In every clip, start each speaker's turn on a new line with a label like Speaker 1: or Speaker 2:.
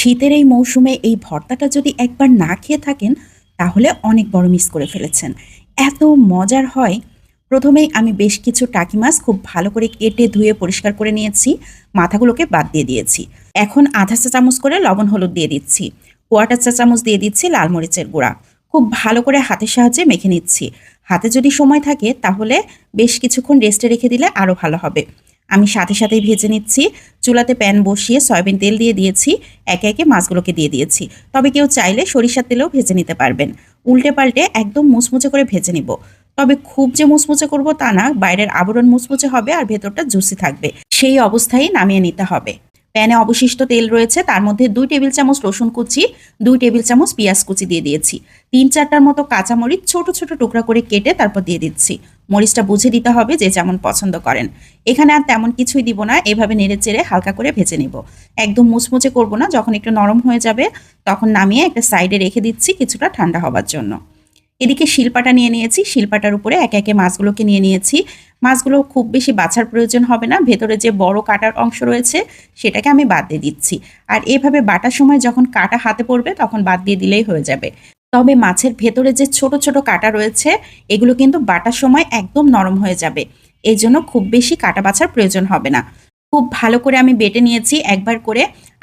Speaker 1: শীতের এই মৌসুমে এই ভর্তাটা যদি একবার না খেয়ে থাকেন, তাহলে অনেক বড় মিস করে ফেলেছেন। এত মজার হয়। প্রথমেই আমি বেশ কিছু টাকি মাছ খুব ভালো করে কেটে ধুয়ে পরিষ্কার করে নিয়েছি, মাথাগুলোকে বাদ দিয়ে দিয়েছি। এখন আধা চা চামচ করে লবণ হলুদ দিয়ে দিচ্ছি কোয়াটার চা চামচ দিয়ে দিচ্ছি লাল মরিচের গুঁড়া। খুব ভালো করে হাতের সাহায্যে মেখে নিচ্ছি। হাতে যদি সময় থাকে, তাহলে বেশ কিছুক্ষণ রেস্টে রেখে দিলে আরও ভালো হবে। আমি সাথে সাথেই ভেজে নিচ্ছি। চুলাতে প্যান বসিয়ে সয়াবিন তেল দিয়ে দিয়েছি। একে একে মাছগুলোকে দিয়ে দিয়েছি। তবে কেউ চাইলে সরিষার তেলেও ভেজে নিতে পারবেন। উল্টে পাল্টে একদম মুচমুচে করে ভেজে নিব। তবে খুব যে মুচমুচে করব তা না। বাইরের আবরণ মুচমুচে হবে আর ভেতরটা জুসি থাকবে। সেই অবস্থায় নামিয়ে নিতে হবে। প্যানে অবশিষ্ট তেল রয়েছে, তার মধ্যে দুই টেবিল চামচ রসুন কুচি, দুই টেবিল চামচ পেঁয়াজ কুচি দিয়ে দিয়েছি। তিন চারটার মতো কাঁচামরিচ ছোট ছোট টুকরা করে কেটে তারপর দিয়ে দিচ্ছি। মরিচটা বুঝে দিতে হবে যে যেমন পছন্দ করেন। এখানে আর তেমন কিছুই দিব না, এভাবে নেড়ে চেড়ে হালকা করে ভেজে নেব। একদম মুচমুচে করব না, যখন একটু নরম হয়ে যাবে, তখন নামিয়ে একটা সাইডে রেখে দিচ্ছি, কিছুটা ঠান্ডা হবার জন্য। এদিকে শিলপাটা নিয়ে নিয়েছি, শিলপাটার উপরে একে একে মাছগুলোকে নিয়ে নিয়েছি। মাছগুলো খুব বেশি বাছার প্রয়োজন হবে না, ভেতরে যে বড় কাটার অংশ রয়েছে সেটাকে আমি বাদ দিয়ে দিচ্ছি। আর এভাবে বাটার সময় যখন কাটা হাতে পড়বে তখন বাদ দিয়ে দিলেই হয়ে যাবে। তবে মাছের ভেতরে যে ছোট ছোট কাটা রয়েছে, এগুলো কিন্তু বাটার সময় একদম নরম হয়ে যাবে। এই জন্য খুব বেশি কাটা বাছার প্রয়োজন হবে না। খুব ভালো করে আমি বেটে নিয়েছি একবার করে।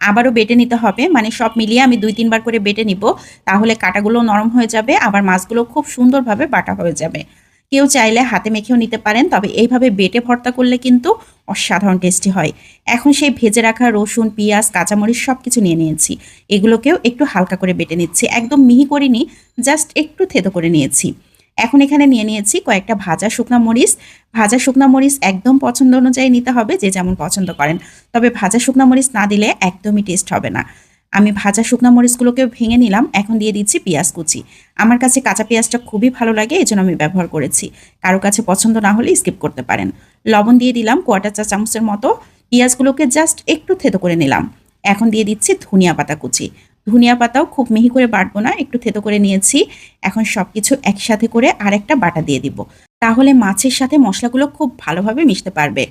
Speaker 1: আবারও বেটে নিতে হবে মানে সব মিলিয়ে আমি দুই, তিনবার করে বেটে নিব। তাহলে কাটাগুলো নরম হয়ে যাবে, আবার মাছগুলো খুব সুন্দরভাবে বাটা হয়ে যাবে। কেউ চাইলে হাতে মেখেও নিতে পারেন, তবে এইভাবে বেটে ভর্তা করলে কিন্তু অসাধারণ টেস্টি হয়। এখন সেই ভেজে রাখা রসুন, পেঁয়াজ, কাঁচামরিচ সব কিছু নিয়ে নিয়েছি। এগুলোকেও একটু হালকা করে বেটে নিচ্ছি, একদম মিহি করিনি, জাস্ট একটু থেতো করে নিয়েছি। এখন এখানে নিয়ে নিয়েছি কয়েকটা ভাজা শুকনা মরিচ। ভাজা শুকনা মরিচ একদম পছন্দ অনুযায়ী নিতে হবে, যে যেমন পছন্দ করেন। তবে ভাজা শুকনা মরিচ না দিলে একদমই টেস্ট হবে না। আমি ভাজা শুকনা মরিচগুলোকে ভেঙে নিলাম, এখন দিয়ে দিচ্ছি পেঁয়াজ কুচি। আমার কাছে কাঁচা পেঁয়াজটা খুবই ভালো লাগে এই আমি ব্যবহার করেছি। কারও কাছে পছন্দ না হলে স্কিপ করতে পারেন। লবণ দিয়ে দিলাম কোয়াটার চা চামচের মতো। পেঁয়াজগুলোকে জাস্ট একটু থেতো করে নিলাম। এখন দিয়ে দিচ্ছি ধনিয়া পাতা কুচি। ধনিয়া পাতাও খুব মিহি করে বাটবো না, একটু থেতো করে নিয়েছি। এখন সব কিছু একসাথে করে আরেকটা বাটা দিয়ে দিব। তাহলে মাছের সাথে মশলাগুলো খুব ভালোভাবে মিশতে পারবে।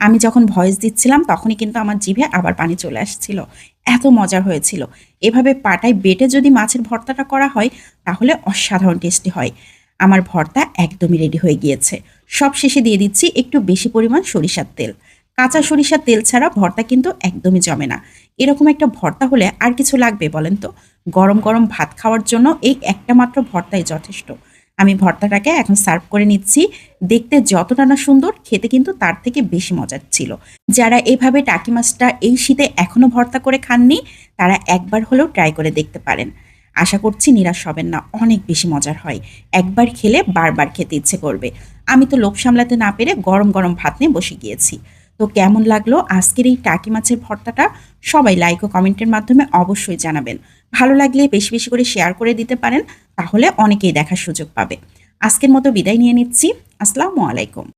Speaker 1: আমি যখন ভয়েস দিচ্ছিলাম, তখনই কিন্তু আমার জিভে আবার পানি চলে আসছিল। এত মজার হয়েছিল। এভাবে পাটায় বেটে যদি মাছের ভর্তাটা করা হয়, তাহলে অসাধারণ টেস্টি হয়। আমার ভর্তা একদমই রেডি হয়ে গিয়েছে। সব শেষে দিয়ে দিচ্ছি একটু বেশি পরিমাণ সরিষার তেল। কাঁচা সরিষার তেল ছাড়া ভর্তা কিন্তু একদমই জমে না। এরকম একটা ভর্তা হলে আর কিছু লাগবে বলেন তো? গরম গরম ভাত খাওয়ার জন্য এই একটা মাত্র ভর্তাই যথেষ্ট। আমি ভর্তাটাকে এখন সার্ভ করে নিচ্ছি। দেখতে যতটা না সুন্দর, খেতে কিন্তু তার থেকে বেশি মজার ছিল। যারা এভাবে টাকি মাছটা এই শীতে এখনও ভর্তা করে খাননি, তারা একবার হলেও ট্রাই করে দেখতে পারেন। আশা করছি নিরাশ হবেন না, অনেক বেশি মজার হয়। একবার খেলে বারবার খেতে ইচ্ছে করবে। আমি তো লোভ সামলাতে না পেরে গরম গরম ভাত নিয়ে বসে গিয়েছি। তো কেমন লাগল আজকের এই টাকি মাছের ভর্তাটা? সবাই লাইক ও কমেন্টের মাধ্যমে অবশ্যই জানাবেন। ভালো লাগলে বেশি বেশি করে শেয়ার করে দিতে পারেন, তাহলে অনেকেই দেখার সুযোগ পাবে। আজকের মতো বিদায় নিয়ে নিচ্ছি। আসসালামু আলাইকুম।